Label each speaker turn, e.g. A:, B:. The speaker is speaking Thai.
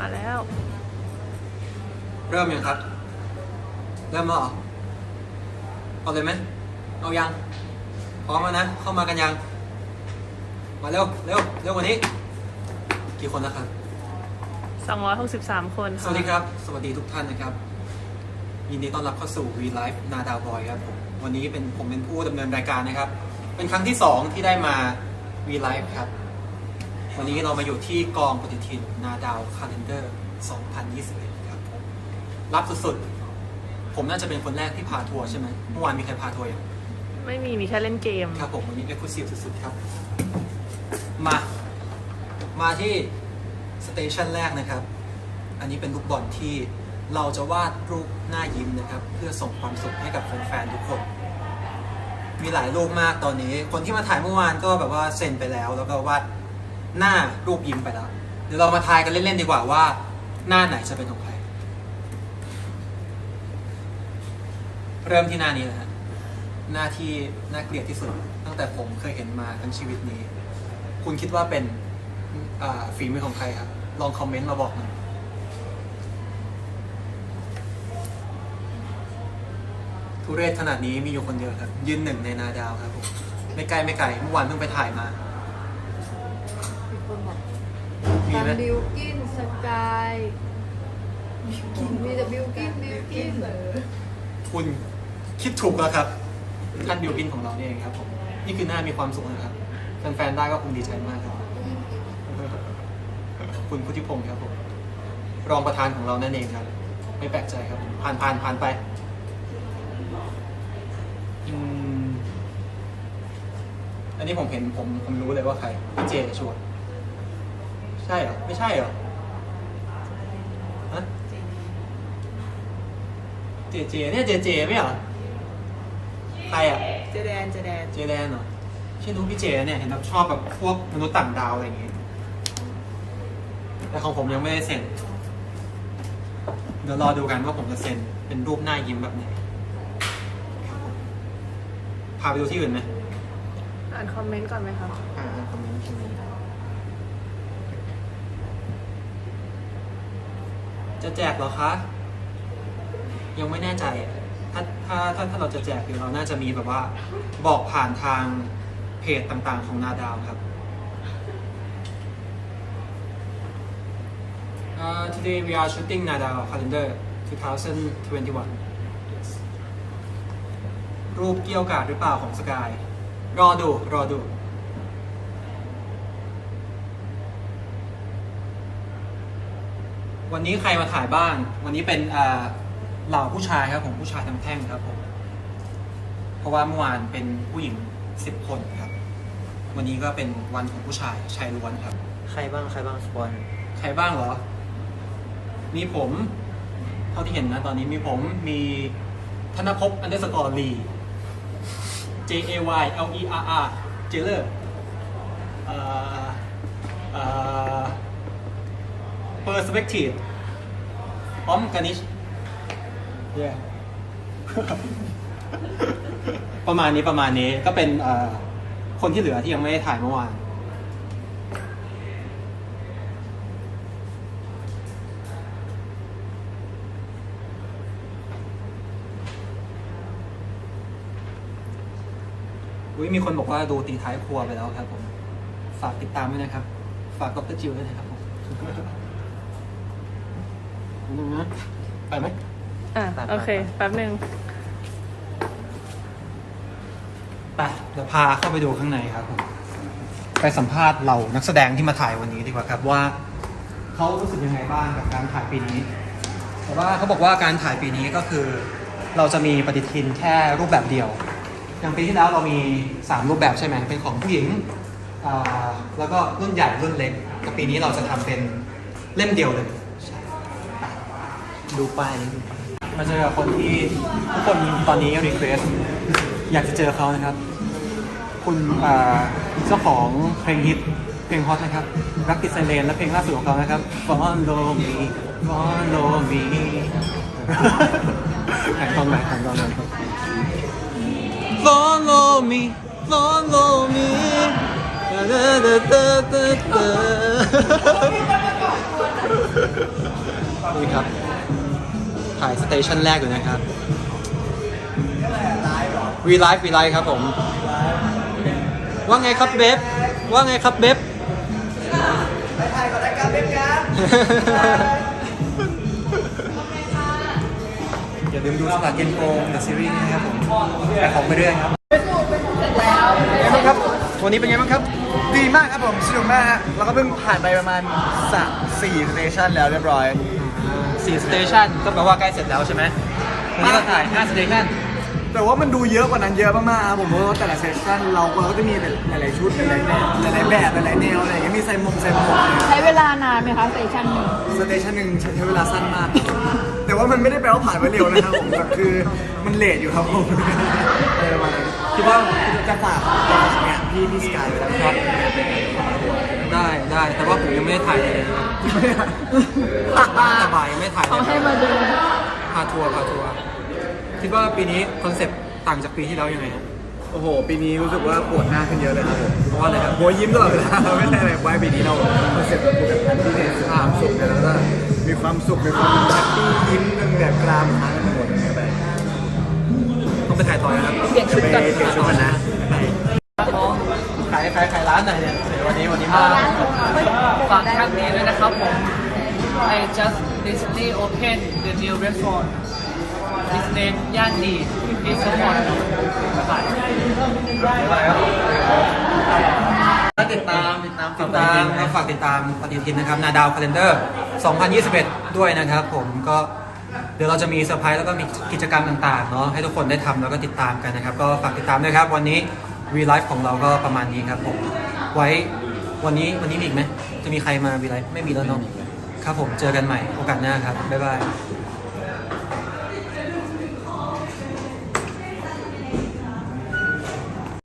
A: มาแล้ว
B: เริ่มยังครับ เริ่มแล้วเหรอเอาเลยไหมเอายัง พร้อมแล้วนะ เข้ามากันยัง มาเร็ว เร็ว เร็วกว่านี้ กี่คนแล้วครับ
A: 263 คน
B: สวัสดีครับ สวัสดีทุกท่านนะครับ ยินดีต้อนรับเข้าสู่ V Live นาดาวบอยครับผมวันนี้เป็นผมเป็นผู้ดำเนินรายการนะครับ เป็นครั้งที่ 2 ที่ได้มา V Live ครับ วันนี้เรามาอยู่ที่กองปฏิทินนาดาวคาล endar 2021 ครับผมรับสุดๆ ผมน่าจะเป็นคนแรกที่พาทัวร์ใช่ไหมเมื่อวานมีใครพาทัวร์ยัง
A: ไม่มีมีแค่เล่นเกม
B: ครับผมวันนี้ exclusive สุดๆครับ มา มาที่สเตชันแรกนะครับ อันนี้เป็นลูกบอลที่เราจะวาดรูปหน้ายิ้มนะครับ เพื่อส่งความสุขให้กับแฟนๆทุกคน มีหลายรูปมากตอนนี้ คนที่มาถ่ายเมื่อวานก็แบบว่าเซ็นไปแล้ว แล้วก็วาด หน้ารูปยิ้มไปแล้ว เดี๋ยวเรามาทายกันเล่นๆดีกว่าว่า หน้าไหนจะเป็นของใคร เริ่มที่หน้านี้นะฮะหน้าที่น่าเกลียดที่สุด ตั้งแต่ผมเคยเห็นมาทั้งชีวิตนี้ คุณคิดว่าเป็นฝีมือของใครครับลองคอมเมนต์มาบอกหน่อยทุเรศขนาดนี้มีอยู่คนเดียวครับ ยืนหนึ่งในนาดาวครับผมไม่ไกลไม่ไกลเมื่อวานเพิ่งไปถ่ายมา
C: มีคนบอก
B: มี
C: ตัน
B: ไหม
C: บิวกินสกายมีแต่บิวกินบิวกิน
B: คุณคิดถูกแล้วครับท่านบิวกินของเราเนี่ยเองครับผมนี่คือหน้ามีความสุขนะครับแฟนๆได้ก็คงดีใจมากครับคุณพุทธิพงศ์ครับผมรองประธานของเรานั่นเองครับ ไม่แปลกใจครับผมผ่านผ่านผ่านไปอืมอันนี้ผมเห็นผมผมรู้เลยว่าใครพี่เจชัวร์ ใช่เหรอ ไม่ใช่เหรอฮะเจเจเนี่ยเจเจไม่เหรอ ใครอะ
A: เจแดนเจแดน
B: เจแดนเหรอใช่รู้พี่เจเนี่ยเห็นแบบชอบแบบพวกมนุษย์ต่างดาวอะไรอย่างงี้ แต่ของผมยังไม่ได้เซ็น เดี๋ยวรอดูกันว่าผมจะเซ็นเป็นรูปหน้ายิ้มแบบไหนครับผมพาไปดูที่อื่นไหม
A: อ่านคอมเมนต์ก่อนไหมครับ
B: อ่าคอมเมนต์คอมเมน จะแจกเหรอคะ ยังไม่แน่ใจ ถ้าถ้าถ้าถ้าเราจะแจกเดี๋ยวเราน่าจะมีแบบว่า บอกผ่านทางเพจต่างๆ ของนาดาวครับ Uh, today we are shooting Nadal calendar 2021 รูปเกี่ยวกาดหรือเปล่าของสกาย รอดู รอดู วันนี้ใครมาถ่ายบ้าง วันนี้เป็นอ่าเหล่าผู้ชายครับผมผู้ชายทั้งแท่งครับผม เพราะว่าเมื่อวานเป็นผู้หญิงสิบคนครับ วันนี้ก็เป็นวันของผู้ชายชายล้วนครับ
D: ใครบ้างใครบ้างสปอน
B: ใครบ้างเหรอ มีผม เท่าที่เห็นนะตอนนี้มีผมมีธนภพอันเดอร์สกอร์ลี J A Y L E R R เจเลอร์เอ่อเอ่อ Perspective พร้อมกานิช yeah ประมาณนี้ประมาณนี้ก็เป็นเอ่อคนที่เหลือที่ยังไม่ได้ถ่ายเมื่อวานอุ้ยมีคนบอกว่าดูตีท้ายครัวไปแล้วครับผม ฝากติดตามด้วยนะครับ ฝากดรจิวด้วยนะครับผม นึงนะไปไหม
A: อะ
D: ไปๆ
A: โอเคแป๊บหนึ่ง
B: ไปเดี๋ยวพาเข้าไปดูข้างในครับผมไปสัมภาษณ์เรานักแสดงที่มาถ่ายวันนี้ดีกว่าครับว่าเขารู้สึกยังไงบ้างกับการถ่ายปีนี้ แต่ว่าเขาบอกว่าการถ่ายปีนี้ก็คือ เราจะมีปฏิทินแค่รูปแบบเดียว อย่างปีที่แล้วเรามี 3 รูปแบบใช่ไหมเป็นของผู้หญิงอ่าแล้วก็รุ่นใหญ่รุ่นเล็กแต่ปีนี้เราจะทำเป็นเล่มเดียวเลย
D: ดูป้ายนี้
B: มาเจอกับคนที่ทุกคนตอนนี้รีเควสอยากจะเจอเขานะครับ คุณเจ้าของเพลงฮิตเพลงฮอตนะครับ รักติดไซเรนและเพลงล่าสุดของเขานะครับ Follow me Follow me แข่งตอนไหนแข่งตอนไหน Follow me Follow me ตาตา ตาตาตาชันแรกอยู่นะครับวีไลฟ์วีไลฟ์ครับผม ว่าไงครับเบฟว่าไงครับเบฟไปถ่ายก่อนรายการเบฟครับอย่าลืมดูสลัดเกมโกงเดอะซีรีส์นะครับผมแปะของไปเรื่อยครับไงบ้างครับ วันนี้เป็นไงบ้างครับ
E: ดีมากครับผมสนุกมากฮะแล้วก็เพิ่งผ่านไปประมาณสามสี่สเตชันแล้วเรียบร้อย
B: สี่สเตชันก็แปลว่าใกล้เสร็จแล้วใช่ไหมวันนี้เราถ่าย5สเตชัน
E: แต่ว่ามันดูเยอะกว่านั้นเยอะมากๆครับผมเพราะว่าแต่ละเซสชันเราเราก็จะมีหลายๆชุดหลายๆแบบหลายๆแบบหลายๆแนวอะไรอย่างเงี้ยมีไซมงไซมงอะไรอย่างเงี้ย
C: ใช้เวลานานไหมคะสเตชันหนึ่ง
E: สเตชันหนึ่งใช้เวลาสั้นมาก แต่ว่ามันไม่ได้แปลว่าผ่านไปเร็วนะครับผมแต่คือมันเลทอยู่ครับผมเออประมาณนั้นคิดว่าจะฝากเนี่ยพี่พี่สกายไปแล้วครับ
B: ได้ได้แต่ว่าผมยังไม่ได้ถ่ายเลยนะครับแต่บ่ายยังไม่ถ่ายเล
C: เขา
B: ย
C: ให้มาดู
B: พาทัวร์พาทัวร์คิดว่าปีนี้คอนเซปต์ต่างจากปีที่แล้วยังไงครับ
E: โอ้โห ปีนี้รู้สึกว่าปวดหน้าขึ้นเยอะเลยครับผม
B: เพราะว่าอะไรครับ
E: หัวยิ้มตลอดเวลาไม่ใช่อะไรไว้ปีนี้เราคอนเซ็ปต์แบบแบบนั้นที่เนี่ยความสุขเนี่ยแล้วก็มีความสุขมีความแฮปปี้ยิ้มกันแบบกรามค้างกันหมดอย่างเงี้ยไป
B: ต้องไปถ่ายต่อนะครับ
C: เปลี่ยนชุดก่อน
E: ไปเปลี่ยนชุดกันนะ
B: ขายขายขายร้านไหนเนี่ย
F: ฝากท่านนี้ด้วยนะครับผม I just recently opened the new restaurant His name ย่านดีที่สมอนฝาก
D: ติดตามติดตาม
B: ติดตามฝากติดตามปฏิทินนะครับนาดาวคาล endar 2021 ด้วยนะครับ ผมก็เดี๋ยวเราจะมีเซอร์ไพรส์แล้วก็มีกิจกรรมต่างๆเนาะให้ทุกคนได้ทำแล้วก็ติดตามกันนะครับ ก็ฝากติดตามด้วยครับ วันนี้วีไลฟ์ของเราก็ประมาณนี้ครับผมไว้ วันนี้วันนี้มีอีกไหมจะมีใครมาวีไลฟ์ไม่มีแล้วเนาะครับผมเจอกันใหม่โอกาสหน้าครับบ๊ายบาย